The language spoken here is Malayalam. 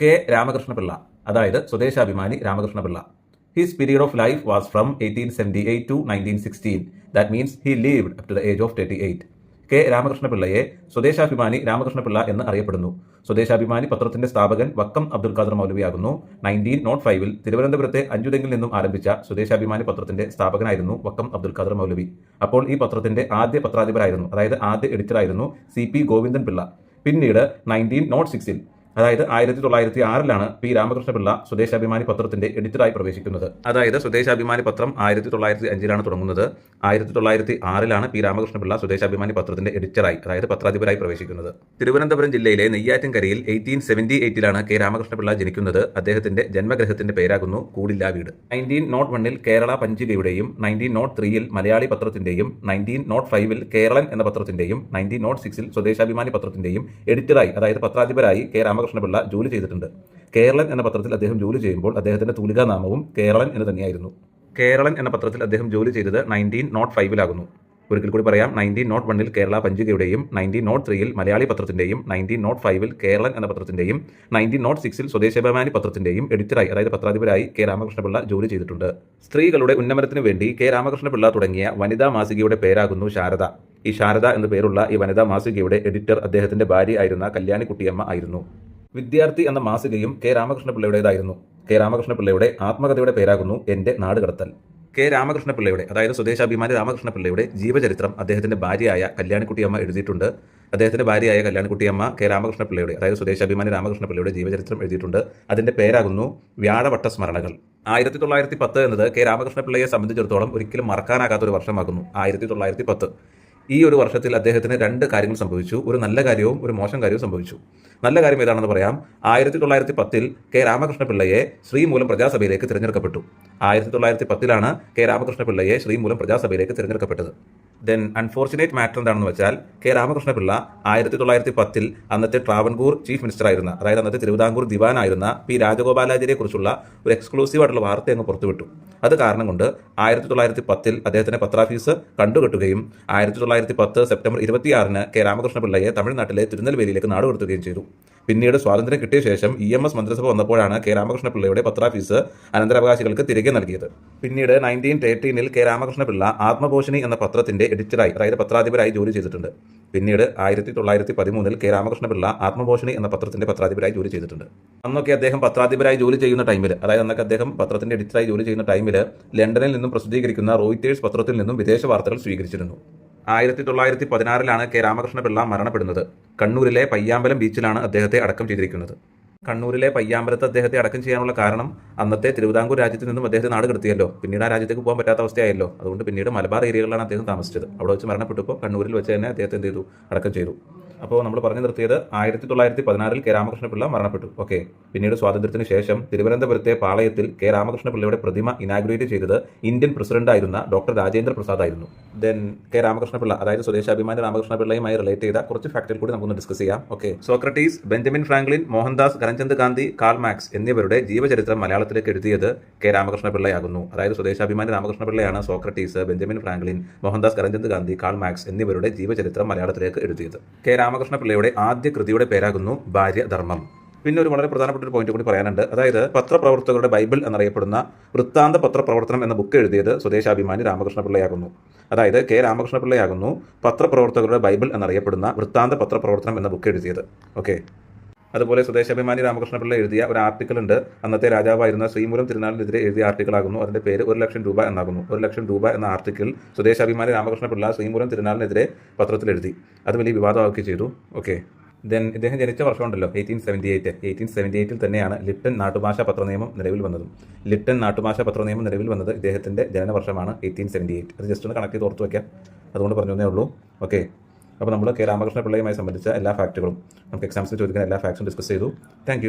കെ രാമകൃഷ്ണപിള്ള അതായത് Swadeshabhimani Ramakrishnapillai. His period of life was from eighteen seventy eight to nineteen sixteen that means he lived up to the age of thirty eight K രാമകൃഷ്ണപിള്ളയെ Swadeshabhimani Ramakrishnapillai എന്ന് അറിയപ്പെടുന്നു. സ്വദേശാഭിമാനി പത്രത്തിന്റെ സ്ഥാപകൻ വക്കം അബ്ദുൽ ഖാദർ മൗലവിയാകുന്നു. നയന്റീൻ നോട്ട് ഫൈവിൽ തിരുവനന്തപുരത്തെ അഞ്ചുതെങ്കിൽ നിന്നും ആരംഭിച്ച സ്വദേശാഭിമാനി പത്രത്തിന്റെ സ്ഥാപകനായിരുന്നു വക്കം അബ്ദുൽ ഖാദർ മൗലവി. അപ്പോൾ ഈ പത്രത്തിന്റെ ആദ്യ പത്രാധിപരായിരുന്നു അതായത് ആദ്യ എഡിറ്ററായിരുന്നു സി പി ഗോവിന്ദൻ പിള്ള. പിന്നീട് നയന്റീൻ നോട്ട് സിക്സിൽ അതായത് ആയിരത്തി തൊള്ളായിരത്തി ആറിലാണ് പി രാമകൃഷ്ണപിള്ള സ്വദേശാഭിമാനി പത്രത്തിന്റെ എഡിറ്ററായി പ്രവേശിക്കുന്നത്. അതായത് സ്വദേശാഭിമാനി പത്രം ആയിരത്തി തൊള്ളായിരത്തി അഞ്ചിലാണ് തുടങ്ങുന്നത്. ആയിരത്തി തൊള്ളായിരത്തി ആറിലാണ് പി രാമകൃഷ്ണപിള്ള സ്വദേശാഭിമാനി പത്രത്തിന്റെ എഡിറ്ററായി അതായത് പത്രാധിപരായി പ്രവേശിക്കുന്നത്. തിരുവനന്തപുരം ജില്ലയിലെ നെയ്യാറ്റിൻകരയിൽ എയ്റ്റീൻ സെവന്റി എയ്റ്റിലാണ് കെ രാമകൃഷ്ണപിള്ള ജനിക്കുന്നത്. അദ്ദേഹത്തിന്റെ ജന്മഗ്രഹത്തിന്റെ പേരാകുന്നു കൂടില്ല വീട് നയന്റീൻ നോട്ട് വണ്ണിൽ കേരള പഞ്ചികയുടെയും നയന്റീൻ നോട്ട് ത്രീയിൽ മലയാളി പത്രത്തിന്റെയും നയന്റീൻ നോട്ട് ഫൈവിൽ കേരളൻ എന്ന പത്രത്തിന്റെയും നയന്റീൻ നോട്ട് സിക്സിൽ സ്വദേശാഭിമാനി പത്രത്തിന്റെയും എഡിറ്ററായി അതായത് പത്രാധിപരായി കെ രാമകൃഷ്ണപിള്ള ജോലി ചെയ്തിട്ടുണ്ട്. കേരളൻ എന്ന പത്രത്തിൽ അദ്ദേഹം ജോലി ചെയ്യുമ്പോൾ അദ്ദേഹത്തിന്റെ തൂലികാ നാമവും കേരളൻ എന്ന് തന്നെയായിരുന്നു. കേരളൻ എന്ന പത്രത്തിൽ അദ്ദേഹം ജോലി ചെയ്തത് നയന്റീൻ നോട്ട് ഫൈവിലാകുന്നു ഒരിക്കൽ കൂടി പറയാം നയന്റീൻ നോട്ട് വണ്ണിൽ കേരള പഞ്ചികയുടെയും നയന്റീൻ നോട്ട് ത്രീയിൽ മലയാളി പത്രത്തിന്റെയും നയന്റീൻ നോട്ട് ഫൈവിൽ കേരളൻ എന്ന പത്രത്തിന്റെയും നയന്റീൻ നോട്ട് സിക്സിൽ സ്വദേശാഭിമാനി പത്രത്തിന്റെയും എഡിറ്ററായി അതായത് പത്രാധിപരായി കെ രാമകൃഷ്ണപിള്ള ജോലി ചെയ്തിട്ടുണ്ട്. സ്ത്രീകളുടെ ഉന്നമനത്തിന് വേണ്ടി കെ രാമകൃഷ്ണപിള്ള തുടങ്ങിയ വനിതാ മാസികയുടെ പേരാകുന്നു ശാരദ. ഈ ശാരദ എന്ന പേരുള്ള ഈ വനിതാ മാസികയുടെ എഡിറ്റർ അദ്ദേഹത്തിന്റെ ഭാര്യ ആയിരുന്ന കല്യാണിക്കുട്ടിയമ്മ ആയിരുന്നു. വിദ്യാർത്ഥി എന്ന മാസികയും കെ രാമകൃഷ്ണപിള്ളയുടേതായിരുന്നു. കെ രാമകൃഷ്ണപിള്ളയുടെ ആത്മകഥയുടെ പേരാകുന്നു എന്റെ നാട് കടത്തൽ കെ രാമകൃഷ്ണപിള്ളയുടെ അതായത് സ്വദേശാഭിമാനി രാമകൃഷ്ണപിള്ളയുടെ ജീവചരിത്രം അദ്ദേഹത്തിന്റെ ഭാര്യയായ കല്യാണിക്കുട്ടിയമ്മ എഴുതിയിട്ടുണ്ട്. അദ്ദേഹത്തിന്റെ ഭാര്യയായ കല്യാണിക്കുട്ടിയമ്മ കെ രാമകൃഷ്ണപിള്ളയുടെ അതായത് സ്വദേശാഭിമാനി രാമകൃഷ്ണപിള്ളയുടെ ജീവചരിത്രം എഴുതിയിട്ടുണ്ട്. അതിന്റെ പേരാകുന്നു വ്യാഴവട്ട സ്മരണകൾ. ആയിരത്തി തൊള്ളായിരത്തി പത്ത് എന്നത് കെ രാമകൃഷ്ണപിള്ളയെ സംബന്ധിച്ചിടത്തോളം ഒരിക്കലും മറക്കാനാകാത്ത ഒരു വർഷമാകുന്നു. ആയിരത്തി തൊള്ളായിരത്തി പത്ത് ഈ ഒരു വർഷത്തിൽ അദ്ദേഹത്തിന് രണ്ട് കാര്യങ്ങൾ സംഭവിച്ചു. ഒരു നല്ല കാര്യവും ഒരു മോശം കാര്യവും സംഭവിച്ചു. നല്ല കാര്യം ഏതാണെന്ന് പറയാം. ആയിരത്തി തൊള്ളായിരത്തി പത്തിൽ കെ രാമകൃഷ്ണപിള്ളയെ ശ്രീമൂലം പ്രജാസഭയിലേക്ക് തിരഞ്ഞെടുക്കപ്പെട്ടു. ആയിരത്തി തൊള്ളായിരത്തി പത്തിലാണ് കെ രാമകൃഷ്ണപിള്ളയെ ശ്രീമൂലം പ്രജാസഭയിലേക്ക് തിരഞ്ഞെടുക്കപ്പെട്ടത്. ദെൻ അൺഫോർച്ചുനേറ്റ് മാറ്റർ എന്താണെന്ന് വെച്ചാൽ കെ രാമകൃഷ്ണപിള്ള ആയിരത്തി തൊള്ളായിരത്തി പത്തിൽ അന്നത്തെ ട്രാവൻകൂർ ചീഫ് മിനിസ്റ്റർ ആയിരുന്ന അതായത് അന്നത്തെ തിരുവിതാംകൂർ ദിവാൻ ആയിരുന്ന പി രാജഗോപാലാചാര്യെ കുറിച്ചുള്ള ഒരു എക്സ്ക്ലൂസീവ് ആയിട്ടുള്ള വാർത്ത അങ്ങ് പുറത്തുവിട്ടു. അത് കാരണം കൊണ്ട് ആയിരത്തി തൊള്ളായിരത്തി പത്തിൽ അദ്ദേഹത്തിന്റെ പത്രാഫീസ് കണ്ടുകെട്ടുകയും ആയിരത്തി തൊള്ളായിരത്തി പത്ത് സെപ്റ്റംബർ ഇരുപത്തിയാറിന് കെ രാമകൃഷ്ണപിള്ളയെ തമിഴ്നാട്ടിലെ തിരുനെൽവേലിയിലേക്ക് നാടുകടത്തുകയും ചെയ്തു. പിന്നീട് സ്വാതന്ത്ര്യം കിട്ടിയ ശേഷം ഇ എം എസ് മന്ത്രിസഭ വന്നപ്പോഴാണ് കെ രാമകൃഷ്ണപിള്ളയുടെ പത്രാഫീസ് അനന്തരാവകാശികൾക്ക് തിരികെ നൽകിയത്. പിന്നീട് നയന്റീൻ തേർട്ടീനിൽ കെ രാമകൃഷ്ണപിള്ള ആത്മപോഷണി എന്ന പത്രത്തിന്റെ എഡിറ്ററായി അതായത് പത്രാധിപരായി ജോലി ചെയ്തിട്ടുണ്ട്. പിന്നീട് ആയിരത്തി തൊള്ളായിരത്തി പതിമൂന്നിൽ കെ രാമകൃഷ്ണപിള്ള ആത്മപോഷണി എന്ന പത്രത്തിന്റെ പത്രാധിപരായി ജോലി ചെയ്തിട്ടുണ്ട്. അന്നൊക്കെ അദ്ദേഹം പത്രാധിപരായി ജോലി ചെയ്യുന്ന ടൈമിൽ അതായത് അന്നൊക്കെ അദ്ദേഹം പത്രത്തിന്റെ എഡിറ്ററായി ജോലി ചെയ്യുന്ന ടൈമിൽ ലണ്ടനിൽ നിന്നും പ്രസിദ്ധീകരിക്കുന്ന റോയിറ്റേഴ്സ് പത്രത്തിൽ നിന്നും വിദേശ വാർത്തകൾ സ്വീകരിച്ചിരുന്നു. ആയിരത്തി തൊള്ളായിരത്തി പതിനാറിലാണ് കെ രാമകൃഷ്ണപിള്ള മരണപ്പെടുന്നത്. കണ്ണൂരിലെ പയ്യാമ്പലം ബീച്ചിലാണ് അദ്ദേഹത്തെ അടക്കം ചെയ്തിരിക്കുന്നത്. കണ്ണൂരിലെ പയ്യാമ്പലത്ത് അദ്ദേഹത്തെ അടക്കം ചെയ്യാനുള്ള കാരണം അന്നത്തെ തിരുവിതാംകൂർ രാജ്യത്ത് നിന്നും അദ്ദേഹത്തെ നാട് കടത്തിയല്ലോ. പിന്നീട് ആ രാജ്യത്തേക്ക് പോകാൻ പറ്റാത്ത അവസ്ഥയായല്ലോ. അതുകൊണ്ട് പിന്നീട് മലബാർ ഏരിയകളിലാണ് അദ്ദേഹം താമസിച്ചത്. അവിടെ വെച്ച് മരണപ്പെട്ടപ്പോൾ കണ്ണൂരിൽ വെച്ച് തന്നെ അദ്ദേഹത്തെ എന്ത് ചെയ്തു? അടക്കം ചെയ്തു. അപ്പോൾ നമ്മൾ പറഞ്ഞു നിർത്തിയത് ആയിരത്തി തൊള്ളായിരത്തി പതിനാറിൽ കെ രാമകൃഷ്ണപിള്ള മരണപ്പെട്ടു. ഓക്കെ പിന്നീട് സ്വാതന്ത്ര്യത്തിന് ശേഷം തിരുവനന്തപുരത്തെ പാളയത്തിൽ കെ രാമകൃഷ്ണപിള്ളയുടെ പ്രതിമ ഇനാഗ്രേറ്റ് ചെയ്തത് ഇന്ത്യൻ പ്രസിഡന്റ് ആയിരുന്ന ഡോക്ടർ രാജേന്ദ്ര പ്രസാദ് ആയിരുന്നു. ദെൻ കെ രാമകൃഷ്ണപിള്ള അതായത് സ്വദേശാഭിമാനി രാമകൃഷ്ണപിള്ളയുമായി റിലേറ്റ് ചെയ്ത കുറച്ച് ഫാക്ടറിൽ കൂടി നമുക്കൊന്ന് ഡിസ്കസ് ചെയ്യാം. Okay Socrates Benjamin Franklin Mohandas Karamchand Gandhi Karl Marx എന്നിവരുടെ ജീവചരിത്രം മലയാളത്തിലേക്ക് എഴുതിയത് കെ രാമകൃഷ്ണപിള്ളയാകുന്നു. അതായത് Swadeshabhimani രാമകൃഷ്ണപിള്ളയാണ് Socrates Benjamin Franklin Mohandas Karamchand Gandhi Karl Marx എന്നിവരുടെ ജീവചരിത്രം മലയാളത്തിലേക്ക് എഴുതിയത്. കെ രാമകൃഷ്ണപിള്ളയുടെ ആദ്യ കൃതിയുടെ പേരാകുന്നു ഭാര്യധർമ്മം. പിന്നെ ഒരു വളരെ പ്രധാനപ്പെട്ട ഒരു പോയിന്റ് കൂടി പറയാനുണ്ട്. അതായത് പത്രപ്രവർത്തകരുടെ ബൈബിൾ എന്നറിയപ്പെടുന്ന വൃത്താന്ത പത്രപ്രവർത്തനം എന്ന ബുക്ക് എഴുതിയത് സ്വദേശാഭിമാനി രാമകൃഷ്ണപിള്ളയാകുന്നു. അതായത് കെ രാമകൃഷ്ണപിള്ളയാകുന്നു പത്രപ്രവർത്തകരുടെ ബൈബിൾ എന്നറിയപ്പെടുന്ന വൃത്താന്ത പത്രപ്രവർത്തനം എന്ന ബുക്ക് എഴുതിയത്. ഓക്കെ അതുപോലെ സ്വദേശാഭിമാനി രാമകൃഷ്ണപിള്ള എഴുതിയ ഒരു ആർട്ടിക്കിൾ ഉണ്ട്. അന്നത്തെ രാജാവായിരുന്ന ശ്രീമൂലം തിരുനാളിനെതിരെ എഴുതിയ ആർട്ടിക്കിൾ ആകുന്നു. അതിന്റെ പേര് ഒരു ലക്ഷം രൂപ എന്നാകുന്നു. ഒരു ലക്ഷം രൂപ എന്ന ആർട്ടിക്കിൾ സ്വദേശാഭിമാനി രാമകൃഷ്ണപിള്ള ശ്രീമൂലം തിരുനാളിനെതിരെ പത്രത്തിൽ എഴുതി. അത് വലിയ വിവാദമാക്കുകയും ചെയ്തു. ഓക്കെ ദെൻ ഇദ്ദേഹം ജനിച്ച വർഷമുണ്ടല്ലോ eighteen seventy eight eighteen seventy എയ്റ്റിൽ തന്നെയാണ് ലിപ്റ്റൻ നാട്ടുഭാഷ പത്രനിയമം നിലവിൽ വന്നതും. ലിപ്റ്റൻ നാട്ടുഭാഷ പത്രനിയമം നിലവിൽ വന്നത് ഇദ്ദേഹത്തിന്റെ ജനന വർഷമാണ് എയ്റ്റീൻ സെവന്റി എയ്റ്റ് അത് ജസ്റ്റ് ഒന്ന് കണക്ട് ചെയ്ത് ഓർത്ത് വയ്ക്കാം അതുകൊണ്ട് പറഞ്ഞു ഉള്ളൂ. ഓക്കെ അപ്പോൾ നമ്മൾ കെ രാമകൃഷ്ണ പിള്ളയുമായി സംബന്ധിച്ച എല്ലാ ഫാക്റ്റുകളും നമുക്ക് എക്സാംസിൽ ചോദിക്കുന്ന എല്ലാ ഫാക്ട്സും ഡിസ്കസ് ചെയ്തു. താങ്ക്